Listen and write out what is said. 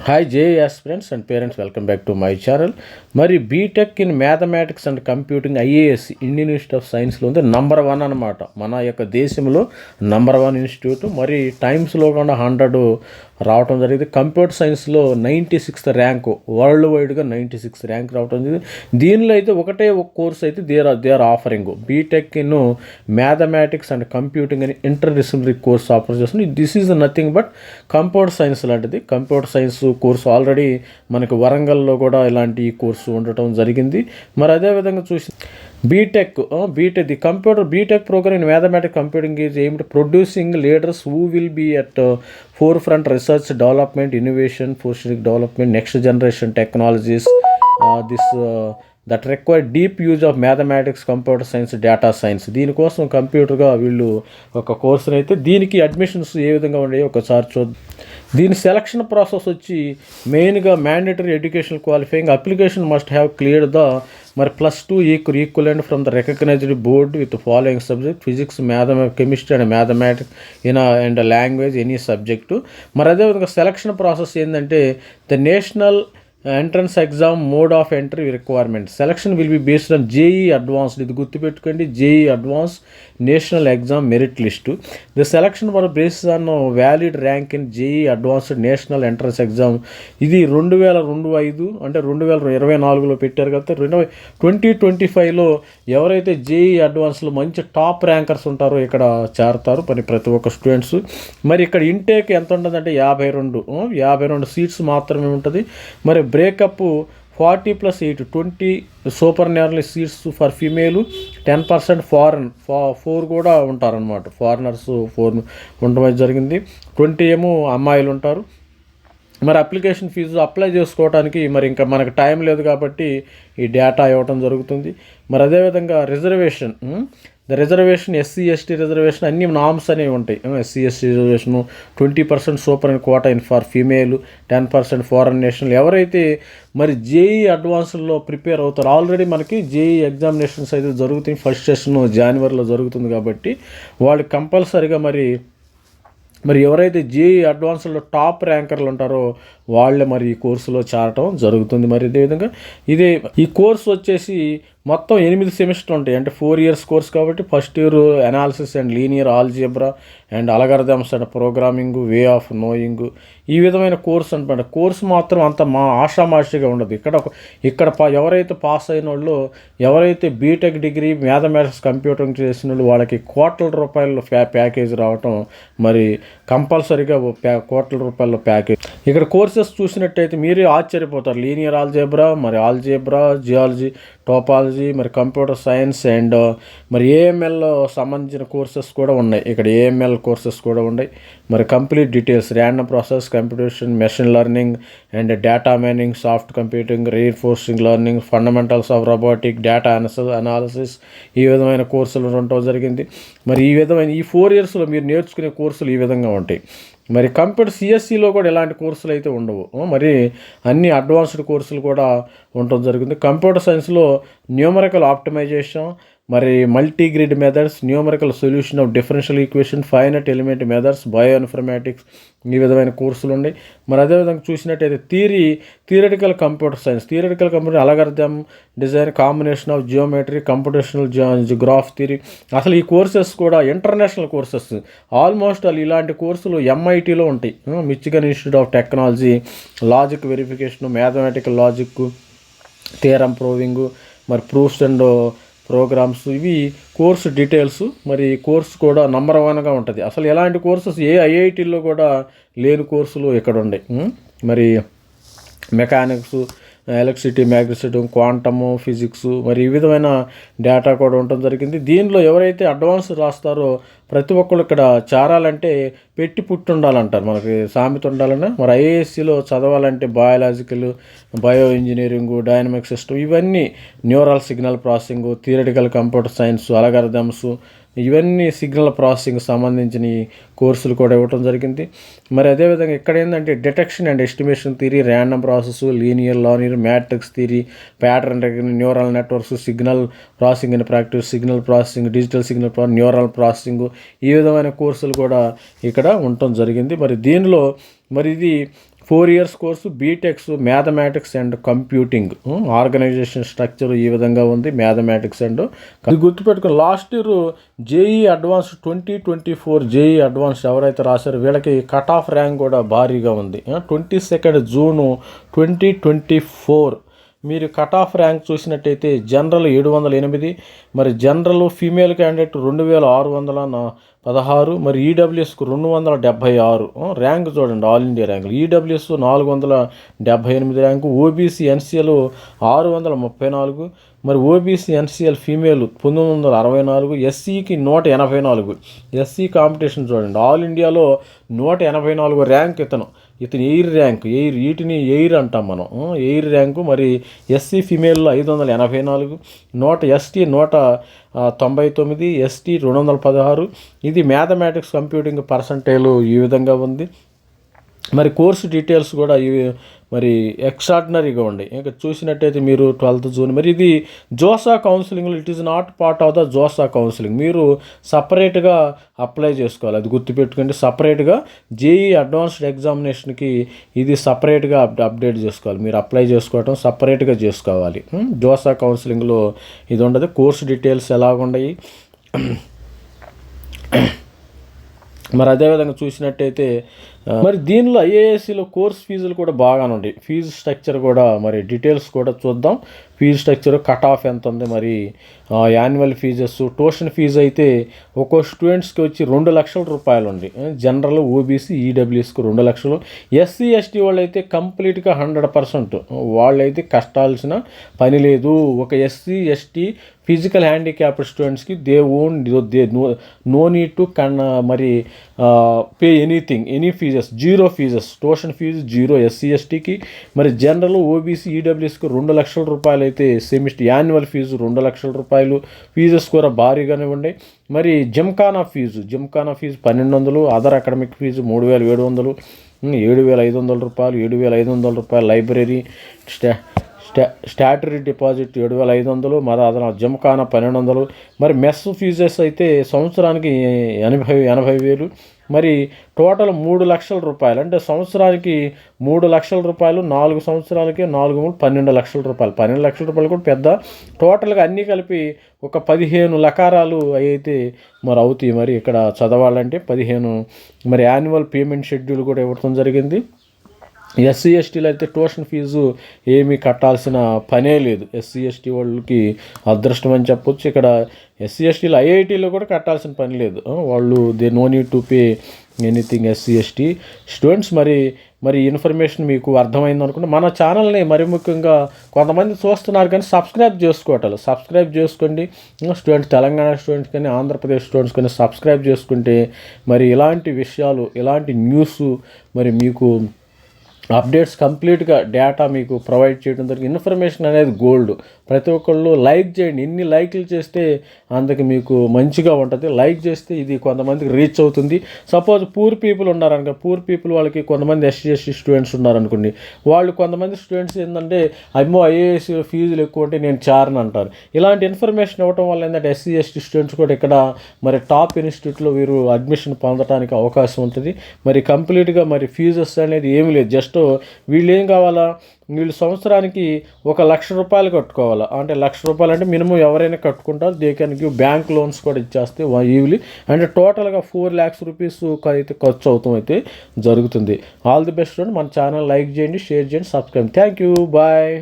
Hi J friends and parents welcome back to my channel మరి BTech in mathematics and computing IAS Indian Institute of సైన్స్లో ఉంది number one అనమాట మన యొక్క దేశంలో నంబర్ వన్ ఇన్స్టిట్యూట్ మరి టైమ్స్లో కూడా హండ్రెడ్ రావటం జరిగింది. కంప్యూటర్ సైన్స్లో నైంటీ సిక్స్త్ ర్యాంక్ వరల్డ్ వైడ్గా నైంటీ సిక్స్త్ ర్యాంక్ రావటం జరిగింది. దీనిలో అయితే ఒకటే ఒక కోర్స్ అయితే there are they are offering BTech in mathematics and computing అని ఇంటర్ డిసిప్లినరీ కోర్స్ ఆఫర్ చేస్తుంది. This is nothing but computer science లాంటిది. కంప్యూటర్ సైన్స్ కోర్సు ఆల్రెడీ మనకి వరంగల్లో కూడా ఇలాంటి కోర్సు ఉండటం జరిగింది. మరి అదేవిధంగా చూసి BTech BTech the computer BTech programme in mathematic computing is ఏమిటి producing leaders who will be at forefront research development innovation forensic development next generation technologies this that require deep use of mathematics computer science data science దీనికోసం కంప్యూటర్గా వీళ్ళు ఒక కోర్సుని అయితే దీనికి admissions ఏ విధంగా ఉండేవి ఒకసారి చూద్దాం. దీని సెలక్షన్ ప్రాసెస్ వచ్చి మెయిన్గా mandatory education qualifying application must have clear the మరి plus two equal equivalent from the recognised board with following subject physics math chemistry and mathematics in and language any subject మరి అదేవిధంగా selection process ఏంటంటే the national entrance exam mode of entry requirement selection will be based on JEE advanced ఇది గుర్తుపెట్టుకోండి. JEE advance national exam merit list the selection were based on valid rank in JEE advanced national entrance exam ఇది రెండు వేల రెండు ఐదు అంటే రెండు వేల ఇరవై నాలుగులో పెట్టారు కదా రెండు ట్వంటీ ట్వంటీ ఫైవ్లో ఎవరైతే జేఈ అడ్వాన్స్లో మంచి టాప్ ర్యాంకర్స్ ఉంటారో ఇక్కడ చేరతారు మరి ప్రతి ఒక్క స్టూడెంట్స్ మరి ఇక్కడ ఇంటేక్ ఎంత ఉంటుందంటే యాభై రెండు యాభై రెండు సీట్స్ మాత్రమే ఉంటుంది. మరి breakup forty plus eight twenty supernumerary seats for female ten percent foreign for four కూడా ఉంటారనమాట ఫారినర్స్ ఫోర్ ఉండడం జరిగింది. ట్వంటీ ఏమో అమ్మాయిలు ఉంటారు. మరి అప్లికేషన్ ఫీజు అప్లై చేసుకోవడానికి మరి ఇంకా మనకు టైం లేదు కాబట్టి ఈ డేటా ఇవ్వటం జరుగుతుంది. మరి అదేవిధంగా reservation the reservation SC ST reservation అన్ని నామ్స్ అనేవి ఉంటాయి. SC ST reservation twenty percent super and quota in for female ten percent foreign national ఎవరైతే మరి జేఈ అడ్వాన్స్లో ప్రిపేర్ అవుతారు ఆల్రెడీ మనకి జేఈ ఎగ్జామినేషన్స్ అయితే జరుగుతాయి. ఫస్ట్ సెషన్ జనవరిలో జరుగుతుంది కాబట్టి వాళ్ళు కంపల్సరిగా మరి మరి ఎవరైతే జేఈ అడ్వాన్స్లో టాప్ ర్యాంకర్లు ఉంటారో వాళ్ళే మరి ఈ కోర్సులో చేరటం జరుగుతుంది. మరి ఇదే విధంగా ఇదే ఈ కోర్సు వచ్చేసి మొత్తం ఎనిమిది సెమిస్టర్ ఉంటాయి. అంటే ఫోర్ ఇయర్స్ కోర్స్ కాబట్టి first year analysis and linear algebra and algorithms and programming way of knowing ఈ విధమైన కోర్స్ అనమాట కోర్సు మాత్రం అంత మా ఆషామాషిగా ఉండదు. ఇక్కడ ఇక్కడ ఎవరైతే పాస్ అయిన వాళ్ళు ఎవరైతే బీటెక్ డిగ్రీ మ్యాథమెటిక్స్ కంప్యూటింగ్ చేసిన వాళ్ళు వాళ్ళకి కోట్ల రూపాయల ప్యాకేజ్ రావటం మరి కంపల్సరీగా ప్యా కోట్ల రూపాయల ప్యాకేజ్ ఇక్కడ కోర్సెస్ చూసినట్టయితే మీరే ఆశ్చర్యపోతారు. లీనియర్ ఆల్జేబ్రా మరి ఆల్జేబ్రా జియాలజీ టోపాలజీ మరి కంప్యూటర్ సైన్స్ అండ్ మరి ఏఎంఎల్ సంబంధించిన కోర్సెస్ కూడా ఉన్నాయి. ఇక్కడ ఏఎంఎల్ కోర్సెస్ కూడా ఉన్నాయి. మరి complete details random process computation machine learning and data mining soft computing reinforcing learning fundamentals of robotic data analysis ఈ విధమైన కోర్సులు ఉండటం జరిగింది. మరి ఈ విధమైన ఈ ఫోర్ ఇయర్స్లో మీరు నేర్చుకునే కోర్సులు ఈ విధంగా ఉంటాయి. మరి కంప్యూటర్ సిఎస్సిలో కూడా ఇలాంటి కోర్సులు అయితే ఉండవు. మరి అన్ని అడ్వాన్స్డ్ కోర్సులు కూడా ఉండటం జరిగింది కంప్యూటర్ సైన్స్లో న్యూమరికల్ ఆప్టిమైజేషన్ మరి multigrid methods numerical solution of differential equation finite element methods bioinformatics ఈ విధమైన కోర్సులు ఉన్నాయి. మరి అదేవిధంగా చూసినట్టయితే theory theoretical computer science theoretical computer algorithm design combination of geometry computational graph theory అసలు ఈ కోర్సెస్ కూడా ఇంటర్నేషనల్ కోర్సెస్ ఆల్మోస్ట్ ఆల్ ఇలాంటి కోర్సులు ఎంఐటీలో ఉంటాయి. Michigan Institute of Technology logic verification mathematical logic theorem proving మరి ప్రూఫ్స్ అండ్ ప్రోగ్రామ్స్ ఇవి course details మరి కోర్సు కూడా నంబర్ వన్గా ఉంటుంది. అసలు ఎలాంటి కోర్సెస్ ఏ ఐఐటీల్లో కూడా లేని కోర్సులు ఇక్కడ ఉన్నాయి మరి mechanics electricity magnetism quantum physics మరి ఈ విధమైన డేటా కూడా ఉండటం జరిగింది. దీనిలో ఎవరైతే అడ్వాన్స్ రాస్తారో ప్రతి ఒక్కళ్ళు ఇక్కడ చేరాలంటే పెట్టి పుట్టి ఉండాలంటారు. మనకి సామెత ఉండాలన్నా మరి ఐఏఎస్సిలో చదవాలంటే biological bio engineering dynamic system ఇవన్నీ neural signal processing theoretical computer science algorithms ఇవన్నీ సిగ్నల్ ప్రాసెసింగ్ సంబంధించిన కోర్సులు కూడా ఇవ్వటం జరిగింది. మరి అదేవిధంగా ఇక్కడ ఏంటంటే detection and estimation theory random process linear linear matrix theory pattern neural networks signal processing and practice signal processing digital signal pro neural processing ఈ విధమైన కోర్సులు కూడా ఇక్కడ ఉండటం జరిగింది. మరి దీనిలో మరి ఇది four years course BTechs mathematics and computing. Organisation structure ఈ విధంగా ఉంది మ్యాథమెటిక్స్ అండ్ ఇది గుర్తుపెట్టుకుని last year JEE advance twenty twenty four JEE advance ఎవరైతే రాశారో వీళ్ళకి కట్ ఆఫ్ ర్యాంక్ కూడా భారీగా ఉంది. Twenty second June twenty twenty four. మీరు కట్ ఆఫ్ ర్యాంక్ చూసినట్టయితే జనరల్ ఏడు వందల ఎనిమిది మరి జనరల్ ఫీమేల్ క్యాండిడేట్ రెండు వేల ఆరు వందల పదహారు మరి ఈడబ్ల్యూఎస్కు రెండు వందల డెబ్భై ఆరు. ర్యాంక్ చూడండి ఆల్ ఇండియా ర్యాంకులు ఈడబ్ల్యూఎస్ నాలుగు వందల డెబ్భై ఎనిమిది ర్యాంకు ఓబీసీ ఎన్సీఎల్ ఆరు వందల ముప్పై నాలుగు మరి ఓబీసీ ఎన్సీఎల్ ఫీమేల్ పంతొమ్మిది వందల అరవై నాలుగు ఎస్సీకి నూట ఎనభై నాలుగు. ఎస్సీ కాంపిటీషన్ చూడండి ఆల్ ఇండియాలో నూట ఎనభై నాలుగు ర్యాంక్ ఇతను. ఇతని ఎయిర్ ర్యాంక్ ఎయిర్ వీటిని ఎయిర్ అంటాం మనం. ఎయిర్ ర్యాంకు మరి ఎస్సీ ఫిమేల్లో ఐదు వందల ఎనభై నాలుగు నూట ఎస్టీ నూట తొంభై తొమ్మిది ఎస్టీ రెండు వందల పదహారు. ఇది మ్యాథమెటిక్స్ కంప్యూటింగ్ పర్సంటేలు ఈ విధంగా ఉంది. మరి కోర్సు డీటెయిల్స్ కూడా ఇవి మరి ఎక్స్ట్రాడినరీగా ఉన్నాయి ఇంకా చూసినట్టయితే మీరు ట్వెల్త్ జూన్ మరి ఇది జోసా కౌన్సిలింగ్లో it is not part of the JoSAA counselling. మీరు సపరేట్గా అప్లై చేసుకోవాలి. అది గుర్తుపెట్టుకోండి సపరేట్గా జేఈ అడ్వాన్స్డ్ ఎగ్జామినేషన్కి ఇది సపరేట్గా అప్ అప్డేట్ చేసుకోవాలి. మీరు అప్లై చేసుకోవటం సపరేట్గా చేసుకోవాలి. జోసా కౌన్సిలింగ్లో ఇది ఉండదు. కోర్సు డీటెయిల్స్ ఎలాగున్నాయి మరి అదేవిధంగా చూసినట్టయితే మరి దీనిలో ఐఏఎస్సిలో కోర్స్ ఫీజులు కూడా బాగానే ఉంది ఫీజు స్ట్రక్చర్ కూడా మరి డీటెయిల్స్ కూడా చూద్దాం. ఫీజు స్ట్రక్చర్ కట్ ఆఫ్ ఎంత ఉంది మరి యాన్యువల్ ఫీజెస్ ట్యూషన్ ఫీజు అయితే ఒక్కో స్టూడెంట్స్కి వచ్చి రెండు లక్షల రూపాయలు ఉంది. జనరల్ ఓబీసీ ఈడబ్ల్యూఎస్కి రెండు లక్షలు. ఎస్సీ ఎస్టీ వాళ్ళు అయితే కంప్లీట్గా హండ్రెడ్ పర్సెంట్. వాళ్ళైతే కష్టాల్సిన పని లేదు. ఒక ఎస్సీ ఎస్టీ ఫిజికల్ హ్యాండిక్యాప్డ్ స్టూడెంట్స్కి they own they no no need to can మరి pay anything any fees zero fees tuition fee zero SC ఎస్టీకి మరి జనరల్ ఓబీసీ ఈడబ్ల్యూఎస్కి రెండు లక్షల రూపాయలు అయితే సెమిస్టర్ యాన్యువల్ ఫీజు రెండు లక్షల రూపాయలు. ఫీజెస్ కూడా భారీగానే ఉండే మరి జిమ్ఖానా ఫీజు జిమ్ఖానా ఫీజు పన్నెండు వందలు అదర్ అకాడమిక్ ఫీజు మూడు వేల ఏడు వందలు ఏడు వేల ఐదు వందల రూపాయలు ఏడు వేల ఐదు వందల రూపాయలు లైబ్రరీ స్టా స్టా స్టాటరీ డిపాజిట్ ఏడు వేల ఐదు వందలు మరి అదన జమఖానా పన్నెండు వందలు మరి మెస్ ఫీజెస్ అయితే సంవత్సరానికి ఎనభై ఎనభై వేలు మరి టోటల్ మూడు లక్షల రూపాయలు. అంటే సంవత్సరానికి మూడు లక్షల రూపాయలు నాలుగు సంవత్సరాలకి నాలుగు మూడు పన్నెండు లక్షల రూపాయలు. పన్నెండు లక్షల రూపాయలు కూడా పెద్ద. టోటల్గా అన్నీ కలిపి ఒక పదిహేను లకారాలు అయితే మరి అవుతాయి మరి ఇక్కడ చదవాలంటే. పదిహేను మరి యాన్యువల్ పేమెంట్ షెడ్యూల్ కూడా ఇవ్వడం జరిగింది. ఎస్సీ ఎస్టీలు అయితే ట్యూషన్ ఫీజు ఏమీ కట్టాల్సిన పనే లేదు. ఎస్సీ ఎస్టీ వాళ్ళకి అదృష్టం అని చెప్పొచ్చు. ఇక్కడ ఎస్సీ ఎస్టీలు ఐఐటీలో కూడా కట్టాల్సిన పని లేదు. వాళ్ళు they no need to pay anything SC ST students మరి మరి ఇన్ఫర్మేషన్ మీకు అర్థమైంది అనుకుంటే మన ఛానల్ని మరి ముఖ్యంగా కొంతమంది చూస్తున్నారు కానీ సబ్స్క్రైబ్ చేసుకోవటాలు సబ్స్క్రైబ్ చేసుకోండి. స్టూడెంట్స్ తెలంగాణ స్టూడెంట్స్ కానీ ఆంధ్రప్రదేశ్ స్టూడెంట్స్ కానీ సబ్స్క్రైబ్ చేసుకుంటే మరి ఇలాంటి విషయాలు ఇలాంటి న్యూస్ మరి మీకు అప్డేట్స్ కంప్లీట్గా డేటా మీకు ప్రొవైడ్ చేయడం జరిగింది. ఇన్ఫర్మేషన్ అనేది గోల్డ్. ప్రతి ఒక్కళ్ళు లైక్ చేయండి. ఇన్ని లైక్లు చేస్తే అందుకు మీకు మంచిగా ఉంటుంది. లైక్ చేస్తే ఇది కొంతమందికి రీచ్ అవుతుంది. సపోజ్ పూర్ పీపుల్ ఉన్నారనుకో పూర్ పీపుల్ వాళ్ళకి కొంతమంది ఎస్సీ ఎస్టీ స్టూడెంట్స్ ఉన్నారనుకోండి వాళ్ళు కొంతమంది స్టూడెంట్స్ ఏంటంటే అమ్మో ఐఏఎస్ ఫీజులు ఎక్కువ ఉంటే నేను చారని అంటారు. ఇలాంటి ఇన్ఫర్మేషన్ ఇవ్వడం వల్ల ఏంటంటే ఎస్సీ ఎస్టీ స్టూడెంట్స్ కూడా ఇక్కడ మరి టాప్ ఇన్స్టిట్యూట్లో వీరు అడ్మిషన్ పొందడానికి అవకాశం ఉంటుంది. మరి కంప్లీట్గా మరి ఫీజెస్ అనేది ఏమి లేదు. జస్ట్ వీళ్ళు ఏం కావాలా? వీళ్ళు సంవత్సరానికి ఒక లక్ష రూపాయలు కట్టుకోవాలా? అంటే లక్ష రూపాయలు అంటే మినిమం ఎవరైనా కట్టుకుంటారు. They can give bank loans కూడా ఇచ్చేస్తే ఈవిలీ. అంటే టోటల్గా ఫోర్ ల్యాక్స్ రూపీస్ అయితే ఖర్చు అవుతాం అయితే జరుగుతుంది. ఆల్ ది బెస్ట్ మన ఛానల్ లైక్ చేయండి షేర్ చేయండి సబ్స్క్రైబ్ థ్యాంక్ యూ బాయ్